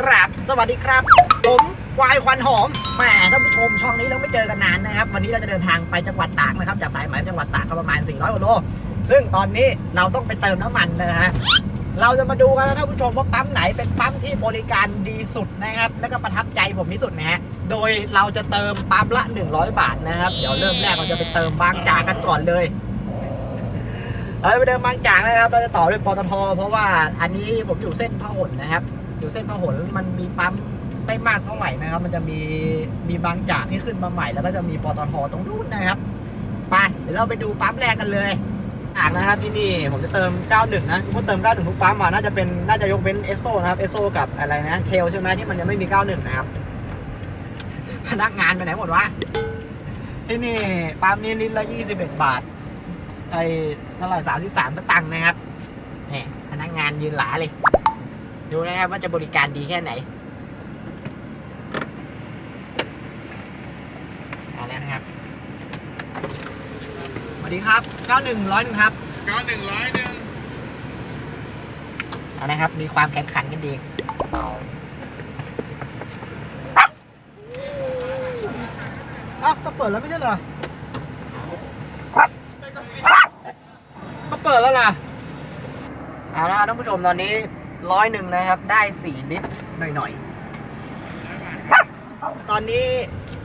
กราบสวัสดีครับ ผมวายควันหอมแหมท่านผู้ชมช่องนี้เราไม่เจอกันนานนะครับ วันนี้เราจะเดินทางไปจังหวัดตากนะครับ จากสายไหมจังหวัดตากก็ประมาณ 400กิโลซึ่งตอนนี้เราต้องไปเติมน้ำมันนะฮะเราจะมาดูกันนะท่านผู้ชมว่าปั๊มไหนเป็นปั๊มที่บริการดีสุดนะครับ และก็ประทับใจผมที่สุดนะฮะโดยเราจะเติมปั๊มละ 100 บาทนะครับ เดี๋ยวเริ่มแรกเราจะไปเติมบางจากกันก่อนเลยเราจะไปเดินบางจากนะครับ เราจะต่อด้วยปตท เพราะว่าอันนี้ผมอยู่เส้นพหลนะครับ อยู่เส้นพหลมันมีปั๊มไม่มากเท่าไหร่นะครับ มันจะมีมีบางจากที่ขึ้นมาใหม่แล้วก็จะมีปตทตรงนู้นนะครับไปเดี๋ยวเราไปดูปั๊มแรกกันเลยอ่างนะครับที่นี่ผมจะเติม 91 นะผมเติม 91 ทุกปั๊มอะน่าจะเป็นน่าจะยกเว้นเอสโซนะครับเอสโซกับอะไรนะเชลใช่ไหมที่มันยังไม่มี 91 นะครับพนักงานไปไหนหมดวะที่นี่ปั๊มนี้ลิตรละ 21 บาทไอ้เท่าไหร่สามสิบสามตังค์นะครับนี่พนักงานยืนหลาเลย ดูนะครับว่าจะบริการดีแค่ไหนมาแล้วนะครับสวัสดีครับ 91ร้อยหนึ่งครับ เก้าหนึ่งร้อยหนึ่งเอานะครับ มีความแข่งขันกันดีอ้าวก็เปิดแล้วไม่ใช่เหรอ ก็เปิดแล้วล่ะ เอาละครับท่านผู้ชมตอนนี้ ร้อยหนึ่งนะครับ ได้สี่ลิตรหน่อยๆ ตอนนี้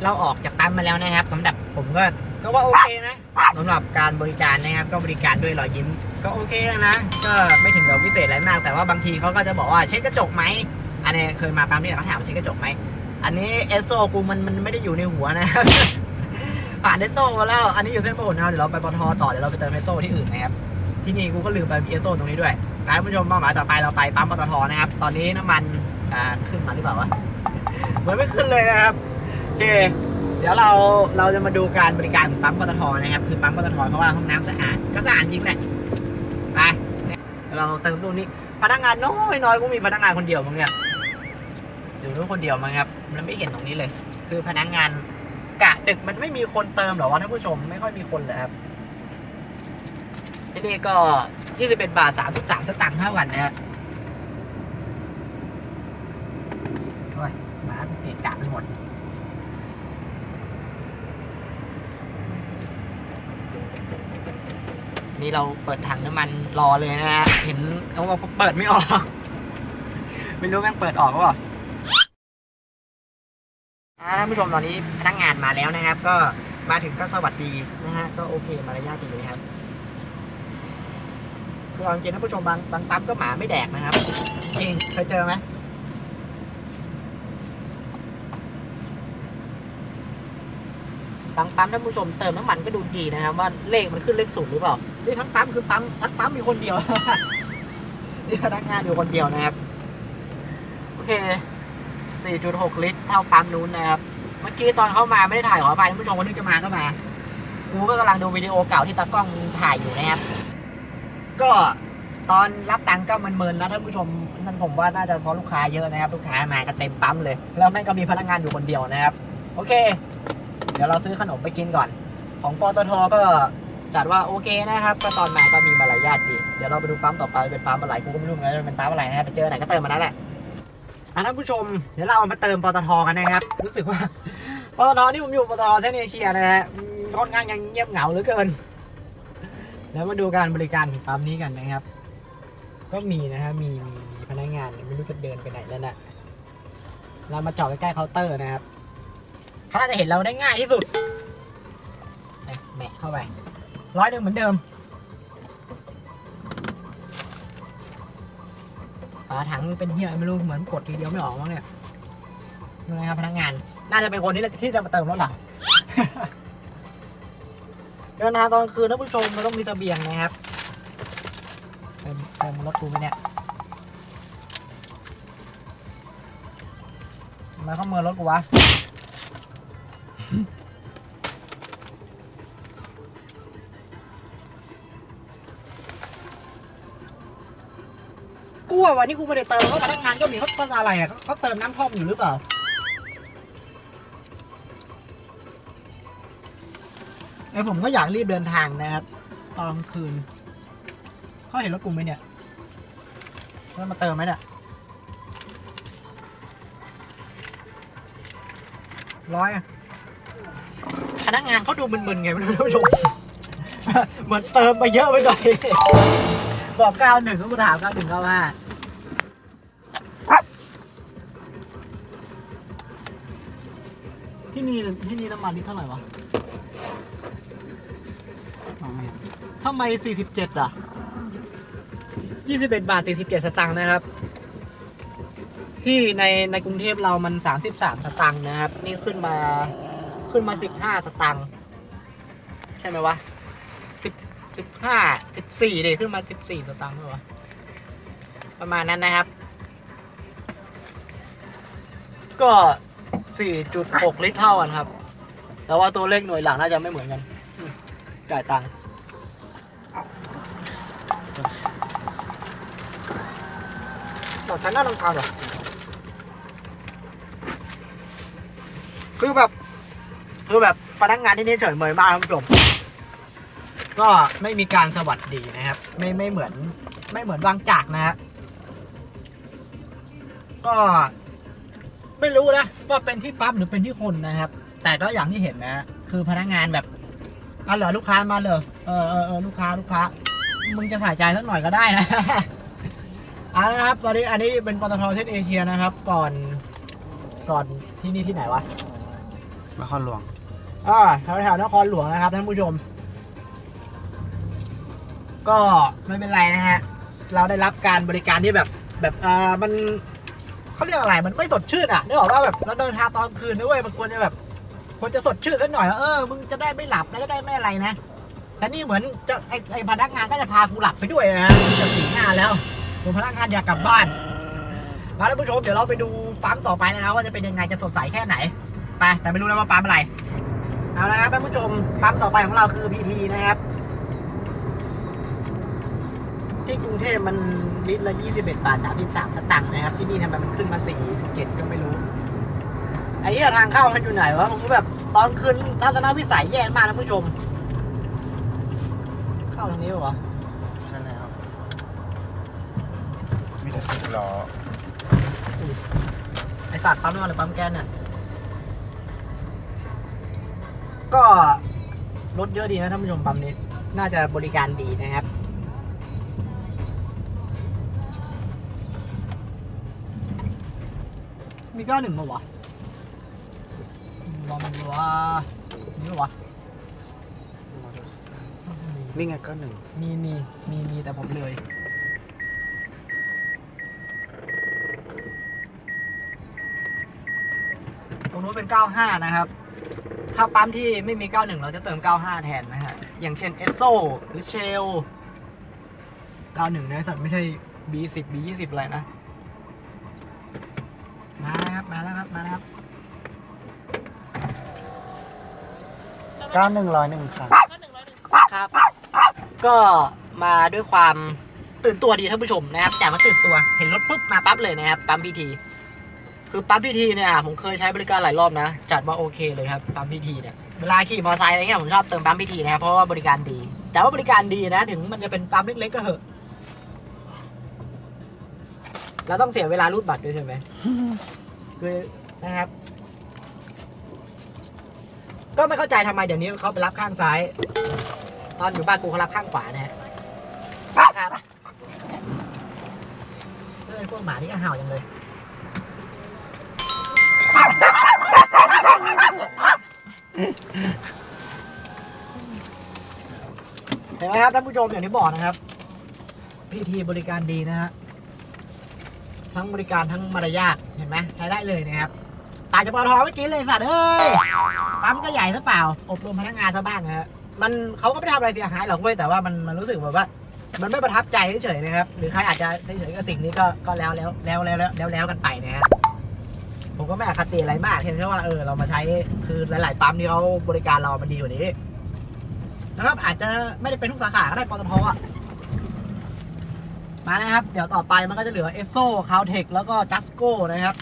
เราออกจากปั๊มมาแล้วนะครับสำหรับผมก็ก็ว่าโอเคนะสำหรับการบริการนะครับ ก็บริการด้วยรอยยิ้ม ก็โอเคนะ ก็ไม่ถึงกับพิเศษอะไรมาก แต่ว่าบางทีเขาก็จะบอกว่าเช็ดกระจกไหมอันนี้เคยมาปั๊มนี่เขาถามว่าเช็ดกระจกไหมอันนี้เอสโซกูมันมันไม่ได้อยู่ในหัวนะครับผ่านเอสโซมาแล้ว อันนี้อยู่เส้นพหลนะเดี๋ยวเราไปปทต่อเดี๋ยวเราไปเติมเอสโซที่อื่นนะครับที่นี่กูก็ลืมไปมีเอสโซตรงนี้ด้วย ท่านผู้ชมเป้าหมายต่อไปเราไปปั๊มปตทนะครับ ตอนนี้น้ำมันขึ้นมาหรือเปล่าวะเหมือนไม่ขึ้นเลยนะครับโอเค เดี๋ยวเราเราจะมาดูการบริการของปั๊มปตทนะครับ คือปั๊มปตทเพราะว่าห้องน้ำสะอาดก็สะอาดจริงแหละไปเราเติมตู้นี้ พนักงานน้อยน้อยๆกูมีพนักงานคนเดียวมั้งเนี่ยอยู่นู้นคนเดียวมั้งครับมันไม่เห็นตรงนี้เลย คือพนักงานกะดึกมันไม่มีคนเติมหรอวะท่านผู้ชมไม่ค่อยมีคนเลยครับ ที่นี่ก็21บาท33สตางค์เท่ากันนะฮะโอ้ยหมากูเกะกะไปหมดนี่เราเปิดถังน้ำมันรอเลยนะฮะ เห็นเขาบอกเปิดไม่ออก ไม่รู้แม่งเปิดออกหรือเปล่าอ่าท่านผู้ชมตอนนี้พนักงานมาแล้วนะครับ ก็มาถึงก็สวัสดีนะฮะ ก็โอเคมารยาทดีนะครับ คือเอาจริงท่านผู้ชมบางบางปั๊มก็หมาไม่แดกนะครับ จริงเคยเจอไหมบางปั๊มท่านผู้ชมเติมน้ำมันก็ดูดีนะครับ ว่าเลขมันขึ้นเลขศูนย์หรือเปล่านี่ทั้งปั๊มคือปั๊มทั้งปั๊มมีคนเดียวนี่พนักงานอยู่คนเดียวนะครับ โอเค 4.6 ลิตร เท่าปั๊มนู้นนะครับ เมื่อกี้ตอนเข้ามาไม่ได้ถ่ายขออภัยท่านผู้ชมคนนึกจะมาก็มากูก็กำลังดูวิดีโอเก่าที่ตากล้องถ่ายอยู่นะครับ ก็ตอนรับตังค์ก็มันเมินนะท่านผู้ชมนั่นผมว่าน่าจะเพราะลูกค้าเยอะนะครับ ลูกค้ามากันเต็มปั๊มเลย แล้วแม่งก็มีพนักงานอยู่คนเดียวนะครับ โอเค เดี๋ยวเราซื้อขนมไปกินก่อน ของปตทก็จัดว่าโอเคนะครับ ก็ตอนมาก็มีมารยาทดี เดี๋ยวเราไปดูปั๊มต่อไปเป็นปั๊มอะไรกูก็ไม่รู้เหมือนกันเป็นปั๊มอะไรนะครับไปเจอไหนก็เติมมานั่นแหละอะท่านผู้ชมเดี๋ยวเรามาเติมปตทกันนะครับ รู้สึกว่าปตทนี่ผมอยู่ปตทเส้นเอเชียนะฮะค่อนข้างยังเงียบเหงาเหลือเกิน แล้วมาดูการบริการของปั๊มนี้กันนะครับ ก็มีนะฮะมีมีมีพนักงานไม่รู้จะเดินไปไหนแล้วนะเรามาจอดใกล้ๆเคาน์เตอร์นะครับเขาน่าจะเห็นเราได้ง่ายที่สุดแหมะเข้าไปร้อยหนึ่งเหมือนเดิมฝาถังเป็นเหี้ยไม่รู้เหมือนกดทีเดียวไม่ออกมั้งเนี่ยนี่นะครับพนักงาน น่าจะเป็นคนที่ที่จะมาเติมรถหลัง เดินทางตอนคืนท่านผู้ชมเราต้องมีเสบียงนะครับเติมเติมรถกูไหมเนี่ยทำไมเข้าเมินรถกูวะกูว่าวันนี้กูไม่ได้เติมเพราะพนักงานก็มีเขาเขาอะไรอะเขาเขาเติมน้ำท่อมอยู่หรือเปล่า ไอผมก็อยากรีบเดินทางนะครับ ตอนกลางคืนเขาเห็นรถกลุ่มไหมเนี่ยแล้วมาเติมไหมเนี่ยร้อยอะพนักงานเขาดูมึนๆไงไม่รู้ท่านผู้ชมเหมือนเติมไปเยอะไปหน่อยบอกเก้าหนึ่งก็มาถามเก้าหนึ่งเก้าห้าที่นี่ที่นี่น้ำมันนี่เท่าไหร่วะ ทำไม 47 อะ 21 บาท 47 สตางค์นะครับ ที่ในในกรุงเทพเรามัน 33 สตางค์นะครับ นี่ขึ้นมาขึ้นมา 15 สตางค์ใช่ไหมวะ10 15 14เลยขึ้นมา 14 สตางค์เลยวะประมาณนั้นนะครับ ก็ 4.6 ลิตรเท่ากันครับ แต่ว่าตัวเลขหน่วยหลังน่าจะไม่เหมือนกัน จ่ายตังค์ต่อชั้นน้าลงคาญเหรอคือแบบ คือแบบพนักงานที่นี่เฉยเมยมากท่านผู้ชมก็ไม่มีการสวัสดีนะครับ ไม่ไม่เหมือน ไม่เหมือนวางจากนะฮะก็ไม่รู้นะว่าเป็นที่ปั๊มหรือเป็นที่คนนะครับ แต่ก็อย่างที่เห็นนะ คือพนักงานแบบ อาเหรอลูกค้ามาเลยเออเออเออลูกค้าลูกค้า มึงจะใส่ใจสักหน่อยก็ได้นะเอาละครับตอนนี้อันนี้เป็นปตทเส้นเอเชียนะครับ ก่อนก่อนที่นี่ที่ไหนวะนครหลวงอ่าแถวแถวๆนครหลวงนะครับท่านผู้ชม ก็ไม่เป็นไรนะฮะเราได้รับการบริการที่แบบแบบเออมันเขาเรียกอะไรมันไม่สดชื่นอะนึกออกว่าแบบเราเดินทางตอนคืนด้วยมันควรจะแบบ ควรจะสดชื่นสักหน่อยว่าเออมึงจะได้ไม่หลับแล้วก็ได้ไม่อะไรนะแต่นี่เหมือนจะไอไอพนักงานก็จะพากูหลับไปด้วยนะฮะสีหน้าแล้วดูพนักงานอยากกลับบ้านมาท่านผู้ชมเดี๋ยวเราไปดูปั๊มต่อไปนะครับว่าจะเป็นยังไงจะสดใสแค่ไหนไปแต่ไม่รู้นะว่าปั๊มอะไรเอาละครับท่านผู้ชมปั๊มต่อไปของเราคือ PT นะครับ ที่กรุงเทพมันลิตรละ 21 บาท 33สตางค์นะครับ ที่นี่ทำไมมันขึ้นมา 47 ก็ไม่รู้ไอ้เหี้ยทางเข้ามันอยู่ไหนวะผมก็แบบ ตอนคืนทัศนวิสัยแย่มากท่านผู้ชม เข้าทางนี้เหรอใช่แล้ว มีแต่สิบล้อไอสัตว์ปั๊มน้ำมันหรือปั๊มแก๊สเนี่ย ก็รถเยอะดีนะท่านผู้ชมปั๊มนี้ น่าจะบริการดีนะครับมีก้าหนึ่งมาวะวามั นวะมีปะวะนี่ไงก็หนึ่งมีมีมีมีแต่ผมเลย ตรงนู้นเป็น 95 นะครับ ถ้าปั๊มที่ไม่มี 91 เราจะเติม 95 แทนนะฮะ อย่างเช่นเอสโซหรือเชล 91 นะสัตว์ไม่ใช่ B10 B20 อะไรนะ มาแล้วครับ มาแล้วครับ มาแล้วครับ เก้าหนึ่งร้อยหนึ่งค่ะครับ ก็มาด้วยความตื่นตัวดีท่านผู้ชมนะครับแต่มาตื่นตัวเห็นรถปุ๊บมาปั๊บเลยนะครับปั๊มพีทีคือปั๊มพีทีเนี่ยผมเคยใช้บริการหลายรอบนะ จัดว่าโอเคเลยครับปั๊มพีทีเนี่ยเวลาขี่มอเตอร์ไซค์อะไรเงี้ยผมชอบเติมปั๊มพีทีนะครับเพราะว่าบริการดี แต่ว่าบริการดีนะถึงมันจะเป็นปั๊มเล็กๆก็เหอะเราต้องเสียเวลารูดบัตรด้วยใช่ไหมคือนะครับ ก็ไม่เข้าใจทำไมเดี๋ยวนี้เขาไปรับข้างซ้าย ตอนอยู่บ้านกูเขารับข้างขวานะฮะครับเฮ้ยพวกหมานี่ก็เห่าจังเลยเห็นไหมครับท่านผู้ชมอย่างที่บอกนะครับ พีทีบริการดีนะฮะทั้งบริการทั้งมารยาทเห็นไหมใช้ได้เลยนะครับ ตางจากปตทอเมื่อกี้เลยสัตว์เอ้ยปั๊มก็ใหญ่ซะเปล่า อบรมพนักงานซะบ้างนะฮะมันเขาก็ไม่ได้ทำอะไรเสียหายหรอกเว้ยแต่ว่ามันมันรู้สึกแบบว่า มันไม่ประทับใจเฉยๆนะครับ หรือใครอาจจะเฉยๆกับสิ่งนี้ก็ก็แล้วแล้วแล้วแล้วแล้วแล้วแล้วกันไปนะฮะผมก็ไม่อคติอะไรมากเพียงแค่ว่าเออเรามาใช้คือหลาย ๆ ปั๊มที่เขาบริการเรามันดีกว่านี้นะครับอาจจะไม่ได้เป็นทุกสาขาก็ได้ปตทอะมานะครับ เดี๋ยวต่อไปมันก็จะเหลือเอสโซคาวเทคแล้วก็จัสโก้นะครับ